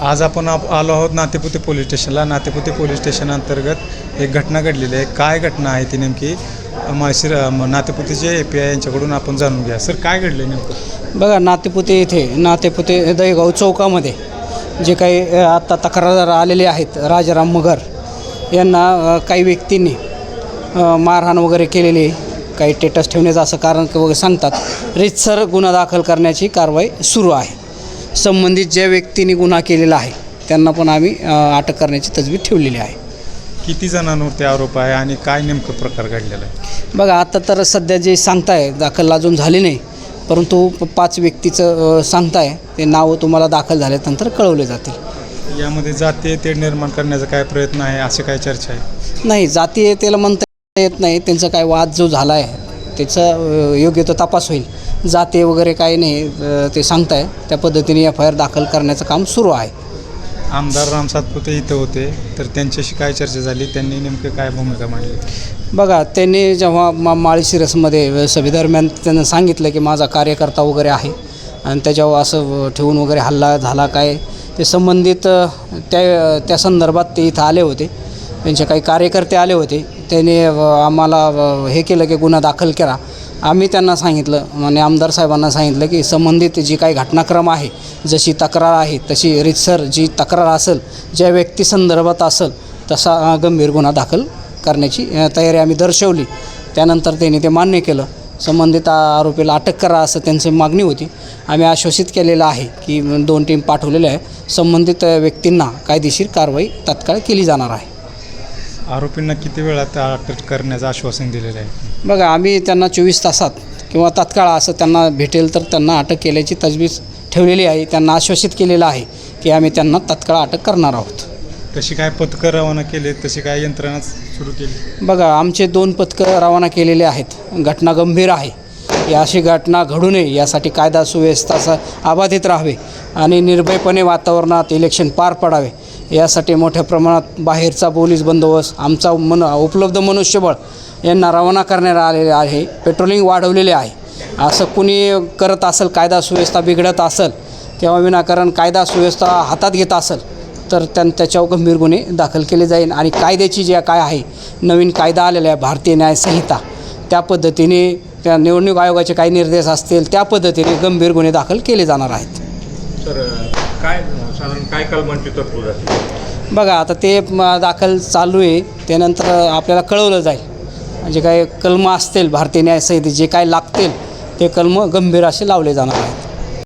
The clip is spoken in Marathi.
आज आपण आप- आलो आहोत नातेपुते पोलीस स्टेशनला. नातेपुते पोलीस स्टेशन अंतर्गत एक घटना घडलेली आहे. काय घटना आहे ती नेमकी? माळशिर नातेपुतेचे ए पी आय यांच्याकडून आपण जाणून घ्या. सर काय घडलं नेमकं? बघा नातेपुते इथे नातेपुते दहीगाव चौकामध्ये जे काही आत्ता तक्रारदार आलेले आहेत राजाराम मगर यांना काही व्यक्तींनी मारहाण वगैरे केलेली आहे. काही टेटस ठेवण्याचं असं कारण वगैरे सांगतात. रितसर गुन्हा दाखल करण्याची कारवाई सुरू आहे. संबंधित ज्या व्यक्तींनी गुन्हा केलेला आहे त्यांना पण आम्ही अटक करण्याची तजवीज ठेवलेली आहे. किती जणांवरती आरोप आहे आणि काय नेमकं प्रकार घडलेला आहे? बघा आता तर सध्या जे सांगताय दाखल अजून झाली नाही परंतु पाच व्यक्तीचं सांगताय ते नावं तुम्हाला दाखल झाल्यानंतर कळवले जातील. यामध्ये जातीय तेढ निर्माण करण्याचा काय प्रयत्न आहे असे काय चर्चा आहे? नाही जातीय त्याला म्हणता येत नाही त्यांचा काय वाद जो झाला आहे त्याचा योग्य तो तपास होईल. जाते वगैरे काही नाही ते सांगताय. त्या पद्धतीने एफ आय आर दाखल करण्याचं काम सुरू आहे. आमदार राम सातपुते इथं होते तर त्यांच्याशी काय चर्चा झाली? त्यांनी नेमकं काय भूमिका मांडली? बघा त्यांनी जेव्हा मा माळशिरसमध्ये सभेदरम्यान त्यांना सांगितलं की माझा कार्यकर्ता वगैरे आहे आणि त्याच्यावर असं ठेवून वगैरे हल्ला झाला काय ते संबंधित त्या त्या संदर्भात ते इथं आले होते. त्यांचे काही कार्यकर्ते आले होते. त्यांनी आम्हाला हे केलं की गुन्हा दाखल करा. आम्ही त्यांना सांगितलं आणि आमदार साहेबांना सांगितलं की संबंधित जी काही घटनाक्रम आहे जशी तक्रार आहे तशी रितसर जी तक्रार असेल ज्या व्यक्ती संदर्भात असेल तसा गंभीर गुन्हा दाखल करण्याची तयारी आम्ही दर्शवली. त्यानंतर त्यांनी ते मान्य केलं. संबंधित आरोपीला अटक करा असं त्यांची मागणी होती. आम्ही आश्वासित केलेलं आहे की दोन टीम पाठवलेल्या आहे. संबंधित व्यक्तींना कायदेशीर कारवाई तात्काळ केली जाणार आहे. आरोपींना किती वेळात अटक करण्याचं आश्वासन दिलेलं आहे? बघा आम्ही त्यांना चोवीस तासात किंवा तात्काळ असं त्यांना भेटेल तर त्यांना अटक केल्याची तजवीज ठेवलेली आहे त्यांना आश्वासित केलेलं आहे की आम्ही त्यांना तात्काळ अटक करणार आहोत. तशी काय पथकं रवाना केले तशी काय यंत्रणा सुरू केली? बघा आमचे दोन पथकं रवाना केलेले आहेत. घटना गंभीर आहे. ही अशी घटना घडू नये यासाठी कायदा सुव्यवस्था अबाधित राहावे आणि निर्भयपणे वातावरणात इलेक्शन पार पडावे. यासाठी मोठ्या प्रमाणात बाहेरचा पोलीस बंदोबस्त आमचा मन उपलब्ध मनुष्यबळ यांना रवाना करण्यात आलेले आहे पेट्रोलिंग वाढवलेले आहे. असं कुणी करत असेल कायदा सुव्यवस्था बिघडत असेल किंवा विनाकारण कायदा सुव्यवस्था हातात घेत असेल तर त्यां त्याच्यावर गंभीर गुन्हे दाखल केले जाईल आणि कायद्याची जे काय आहे नवीन कायदा आलेला आहे भारतीय न्यायसंहिता त्या पद्धतीने त्या निवडणूक आयोगाचे काही निर्देश असतील त्या पद्धतीने गंभीर गुन्हे दाखल केले जाणार आहेत. तर काय साधारण काय कलमांची तरतूद आहे बघा आता ते दाखल चालू आहे. त्यानंतर आपल्याला कळवलं जाईल. म्हणजे काय कलम असतील भारतीय न्यायसंहिते जे काय लागतील ते कलम गंभीर असे लावले जाणार आहेत.